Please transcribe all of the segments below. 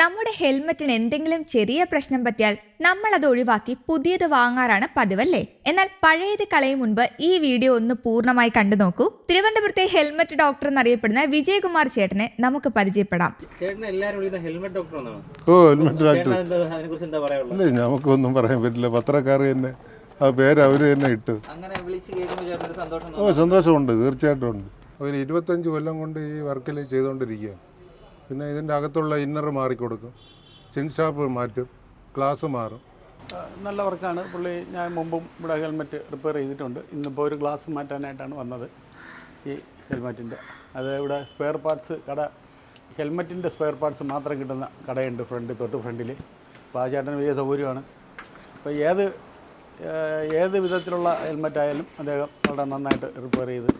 നമ്മുടെ ഹെൽമറ്റിന് എന്തെങ്കിലും ചെറിയ പ്രശ്നം പറ്റിയാൽ നമ്മൾ അത് ഒഴിവാക്കി പുതിയത് വാങ്ങാറാണ് പതിവല്ലേ? എന്നാൽ പഴയത് കളയും മുൻപ് ഈ വീഡിയോ ഒന്ന് പൂർണമായി കണ്ടു നോക്കൂ. തിരുവനന്തപുരത്തെ ഹെൽമറ്റ് ഡോക്ടർ എന്നറിയപ്പെടുന്ന വിജയകുമാർ ചേട്ടനെ നമുക്ക് പരിചയപ്പെടാം. ഓ ഹെൽമെറ്റ് ഡോക്ടർ. അല്ലേ നമുക്കൊന്നും പറയാൻ പറ്റില്ല. പത്രക്കാർ തന്നെ. ആ പേര് അവർ തന്നെ ഇട്ടു. ഓ സന്തോഷമുണ്ട്. തീർച്ചയായിട്ടും ഉണ്ട്. ഒരു ഇരുപത്തഞ്ച് കൊല്ലം കൊണ്ട് ഈ വർക്കിൽ ചെയ്തുകൊണ്ടിരിക്കുകയാണ് പിന്നെ ഇതിന്റെ അകത്തുള്ള ഇന്നർ മാറിക്കൊടുക്കും ചിൻ സ്റ്റാപ്പ് മാറ്റും. ഗ്ലാസ് മാറും. നല്ല വർക്കാണ്. പുള്ളി ഞാൻ മുമ്പും ഇവിടെ ഹെൽമെറ്റ് റിപ്പയർ ചെയ്തിട്ടുണ്ട്. ഇന്നിപ്പോൾ ഒരു ഗ്ലാസ് മാറ്റാനായിട്ടാണ് വന്നത് ഈ ഹെൽമെറ്റിന്റെ അത് ഇവിടെ സ്പെയർ പാർട്സ് കട ഹെൽമെറ്റിന്റെ സ്പെയർ പാർട്സ് മാത്രം കിട്ടുന്ന കടയുണ്ട് ഫ്രണ്ട് തൊട്ട് ഫ്രണ്ടിൽ അപ്പോൾ ആ ചേട്ടന് വലിയ സൗകര്യമാണ്. അപ്പോൾ ഏത് ഏത് വിധത്തിലുള്ള ഹെൽമെറ്റ് ആയാലും അദ്ദേഹം വളരെ നന്നായിട്ട് റിപ്പയർ ചെയ്ത്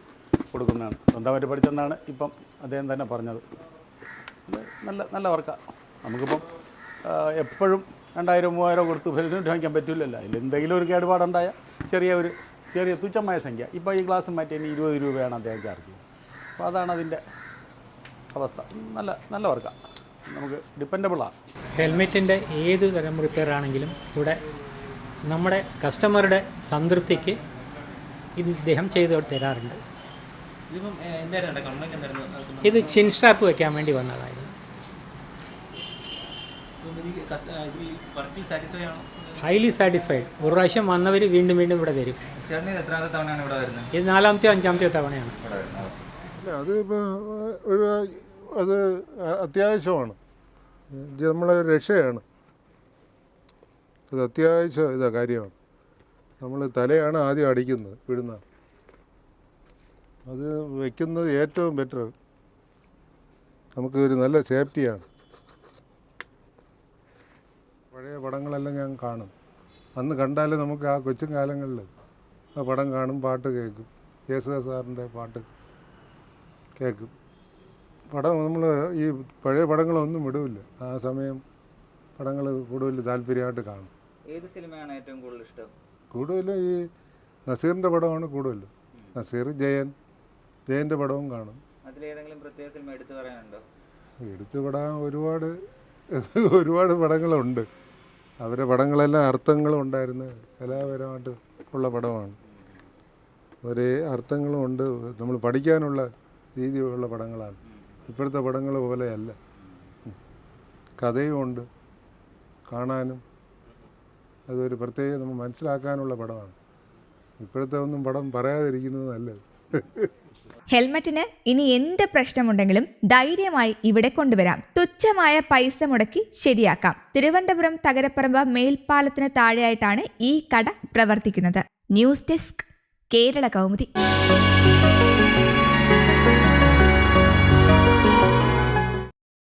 കൊടുക്കുന്നതാണ്. സ്വന്തമായിട്ട് പഠിച്ചെന്നാണ് ഇപ്പം അദ്ദേഹം തന്നെ പറഞ്ഞത്. നല്ല നല്ല വർക്കാണ് നമുക്കിപ്പം എപ്പോഴും രണ്ടായിരം മൂവായിരം കൊടുത്ത് ഫെസിലിറ്റി വാങ്ങിക്കാൻ പറ്റില്ലല്ലോ അതിൽ എന്തെങ്കിലും ഒരു കേടുപാടുണ്ടായ ചെറിയ ഒരു ചെറിയ തുച്ഛമായ സംഖ്യ. ഇപ്പോൾ ഈ ഗ്ലാസ് മാറ്റി ഇനി ഇരുപത് രൂപയാണ് അദ്ദേഹം ചാർജ് ചെയ്യുന്നത്. അപ്പോൾ അതാണ് അതിന്റെ അവസ്ഥ. നല്ല നല്ല വർക്കാണ് നമുക്ക് ഡിപ്പെൻഡബിളാണ് ഹെൽമെറ്റിന്റെ ഏത് തരം റിപ്പയർ ആണെങ്കിലും ഇവിടെ നമ്മുടെ കസ്റ്റമറുടെ സംതൃപ്തിക്ക് ഇത് ഇദ്ദേഹം ചെയ്തു തരാറുണ്ട്. ഇത് ചിൻ സ്ട്രാപ്പ് വെക്കാൻ വേണ്ടി വന്നതായിരുന്നു. ഹൈലി സാറ്റിസ്ഫൈഡ് ഒരു പ്രാവശ്യം വന്നവർ വീണ്ടും വീണ്ടും ഇവിടെ വരും. ഇത് നാലാമത്തെ തവണയാണ് ഇവിടെ വരുന്നത്? ഇത് നാലാമത്തെയോ അഞ്ചാമത്തെയോ തവണയാണ്. അല്ല അത് ഒരു അത് അത്യാവശ്യമാണ്. നമ്മളെ രക്ഷയാണ്. അത് അത്യാവശ്യം ഇതാ കാര്യമാണ്. നമ്മൾ തലയാണ് ആദ്യം അടിക്കുന്നത് വിടുന്നത്. അത് വയ്ക്കുന്നത് ഏറ്റവും ബെറ്റർ നമുക്ക് ഒരു നല്ല സേഫ്റ്റിയാണ് പഴയ പടങ്ങളെല്ലാം ഞാൻ കാണും. അന്ന് കണ്ടാൽ നമുക്ക് ആ കൊച്ചും കാലങ്ങളിൽ ആ പടം കാണും പാട്ട് കേൾക്കും. യേശുദാസ് സാറിന്റെ പാട്ട് കേൾക്കും. പടം നമ്മൾ ഈ പഴയ പടങ്ങളൊന്നും വിടില്ല. ആ സമയം പടങ്ങൾ കൂടുതൽ താല്പര്യമായിട്ട് കാണും. ഏത് സിനിമയാണ് ഏറ്റവും കൂടുതൽ ഇഷ്ടം? കൂടുതലും ഈ നസീറിന്റെ പടമാണ് കൂടുതലും. നസീർ ജയൻ ജയന്റെ പടവും കാണും. എടുത്തു പെടാൻ ഒരുപാട് ഒരുപാട് പടങ്ങളുണ്ട്. അവരുടെ പടങ്ങളെല്ലാം അർത്ഥങ്ങളും ഉണ്ടായിരുന്ന കലാപരമായിട്ട് ഉള്ള പടമാണ്. ഒരേ അർത്ഥങ്ങളും ഉണ്ട്. നമ്മൾ പഠിക്കാനുള്ള രീതിയുള്ള പടങ്ങളാണ്. ഇപ്പോഴത്തെ പടങ്ങൾ പോലെയല്ല. കഥയും ഉണ്ട്. കാണാനും അതൊരു പ്രത്യേക നമ്മൾ മനസ്സിലാക്കാനുള്ള പടമാണ്. ഇപ്പോഴത്തെ ഒന്നും പടം പറയാതിരിക്കുന്നത് നല്ലത്. ഹെൽമറ്റിന് ഇനി എന്ത് പ്രശ്നമുണ്ടെങ്കിലും ധൈര്യമായി ഇവിടെ കൊണ്ടുവരാം. തുച്ഛമായ പൈസ മുടക്കി ശരിയാക്കാം. തിരുവനന്തപുരം തകരപ്പറമ്പ് മേൽപ്പാലത്തിന് താഴെയായിട്ടാണ് ഈ കട പ്രവർത്തിക്കുന്നത്. News desk Kerala Kaumudi.